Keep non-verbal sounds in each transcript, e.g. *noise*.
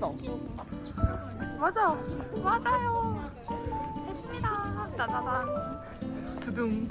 예쁘다. 맞아. 맞아요. 했습니다. 따다단. 두둥.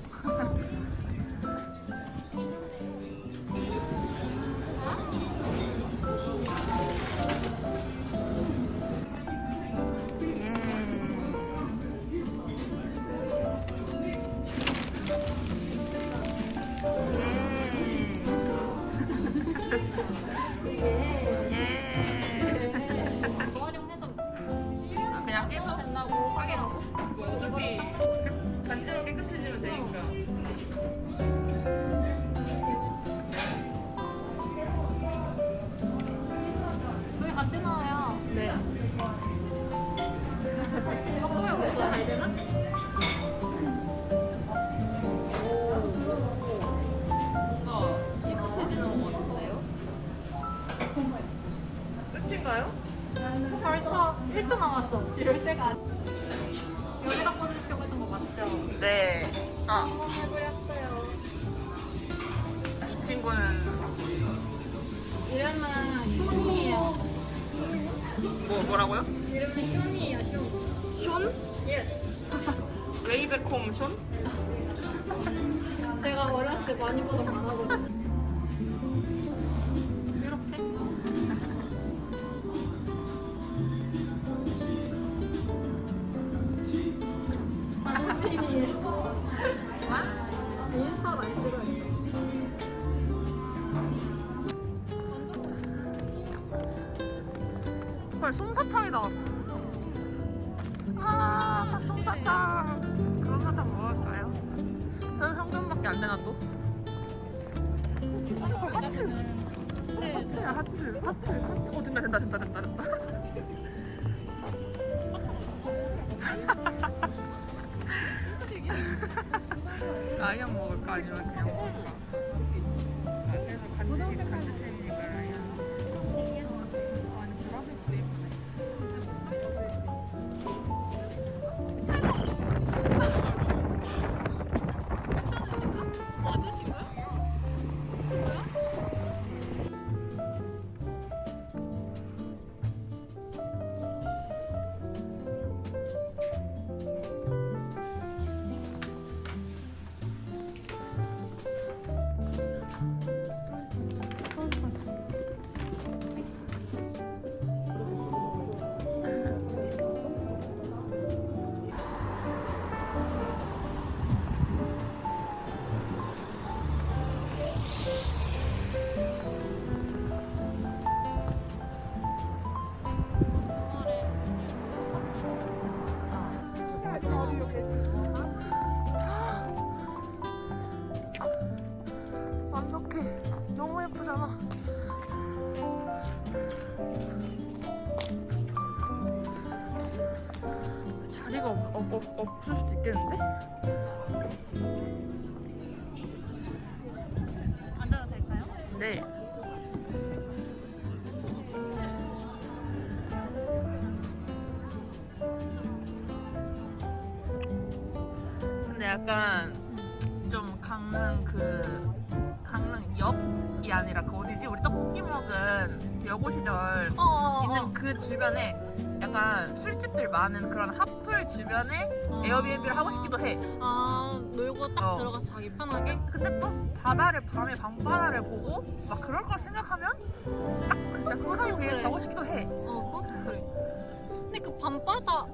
벌써 1초 남았어. 열쇠가 안- 여기다 꽂으시려고 했던 거 맞죠? 네. 아, 해버렸어요. 이 친구는 이름은 효니예요. 뭐, 뭐라고요? 이름은 효니예요, 효. 숀? 예. 웨이백홈 숀? 제가 어렸을 때 많이 보던 만화거든요. 이렇게? 헐, 솜사탕이다. 아, 솜사탕. 그런 사탕 뭐 할까요? 저는 성경밖에 안 되나 또? 헐, 하트. 하트야, 하트. 하트. 하트. 오, 된다, 된다, 된다, 된다, 된다. *laughs* 라이언 먹을까? 아니면 그냥 자리가 없, 없, 없, 없을 수도 있겠는데? 앉아도 될까요? 네. 근데 약간 좀 강릉 그 강릉 역이 아니라 그 어디지? 우리 떡볶이 먹은 여고 시절 어, 어, 어. 있는 그 주변에 약간 술집들 많은 그런 하플 주변에 어. 에어비앤비를 하고 싶기도 해. 아, 놀고 딱 어. 들어가서 자기 편하게? 근데 또 바다를 밤에 밤바다를 보고 막 그럴 거 생각하면 딱 진짜 스카이 베이에 그래. 자고 싶기도 해. 어, 그것도 그래. 근데 그 밤바다.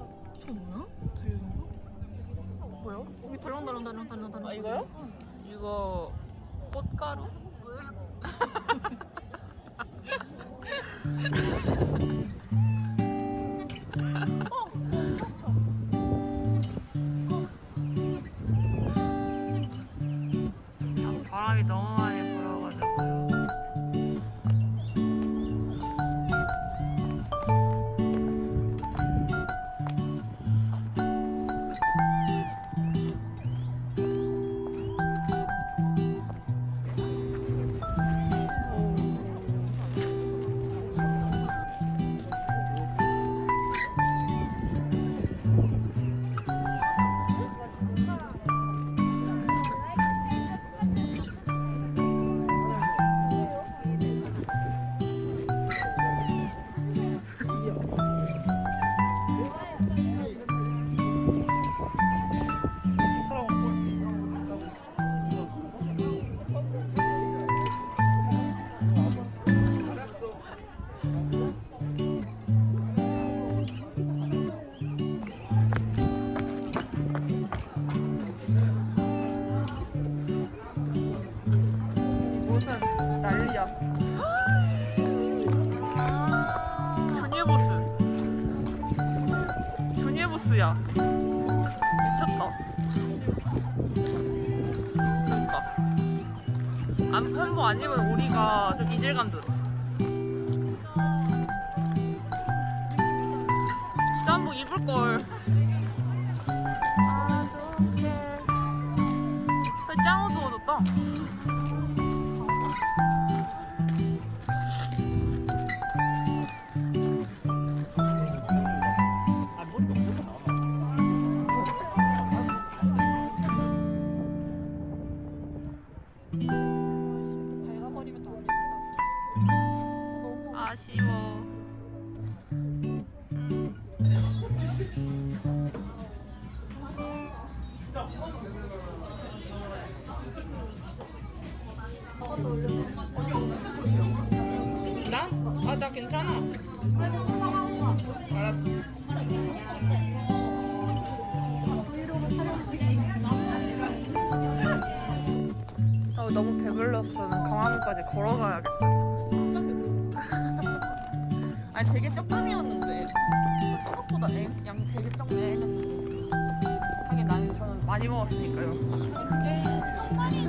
저 뭐야? 달리는 거? 뭐요? 여기 덜렁덜렁 덜렁덜렁. 아 이거요? 이거 꽃가루? *laughs* 조니에보스야. 미쳤다. 그러니까. 안안 입은 우리가 좀 이질감 들어. 진짜 한복 입을 걸. 아. 짱 어두워졌다. 아쉬워. 음. 나? 아, 나 괜찮아. 알았어. 아, 너무 배불러서 저는 강화문까지 걸어가야겠어요. 되게 조금이었는데. 생각보다 애, 양이 되게 적네. 하긴 나는 저는 많이 먹었으니까요. 그게